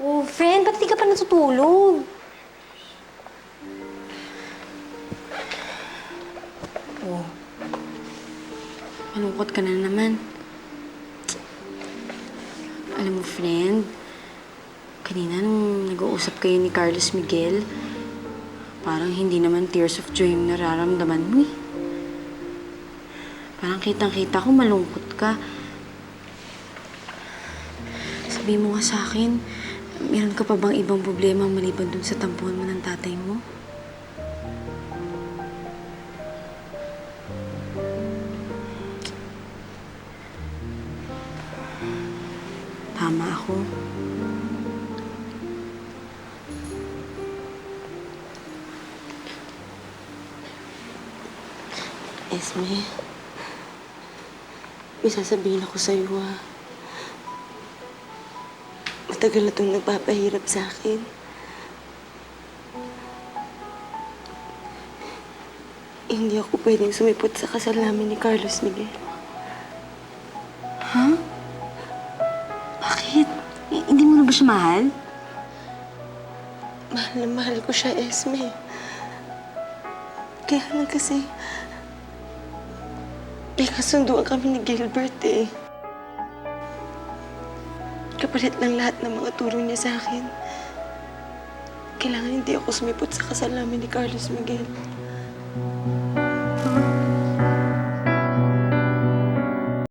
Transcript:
ba't di ka pa natutulog? Oh. Malungkot ka na naman. Alam mo, friend, kanina nung nag-uusap kayo ni Carlos Miguel, parang hindi naman tears of joy yung nararamdaman mo eh. Parang kitang-kita ko malungkot ka. Sabi mo nga sa akin, meron ka pa bang ibang problema maliban dun sa tampuhan mo ng tatay mo? Tama ako. Esme, may sasabihin ako sa'yo ah. Matagal na itong nagpapahirap sa akin. Hindi ako pwedeng sumipot sa kasal namin ni Carlos Miguel. Ha? Bakit? Eh, hindi mo na ba siya mahal? Mahal na mahal ko siya, Esme. Kaya lang kasi, may kasunduan kami ni Gilbert eh. Kapalit ng lahat ng mga turo niya sa akin. Kailangan hindi ako sumipot sa kasalamin ni Carlos Miguel.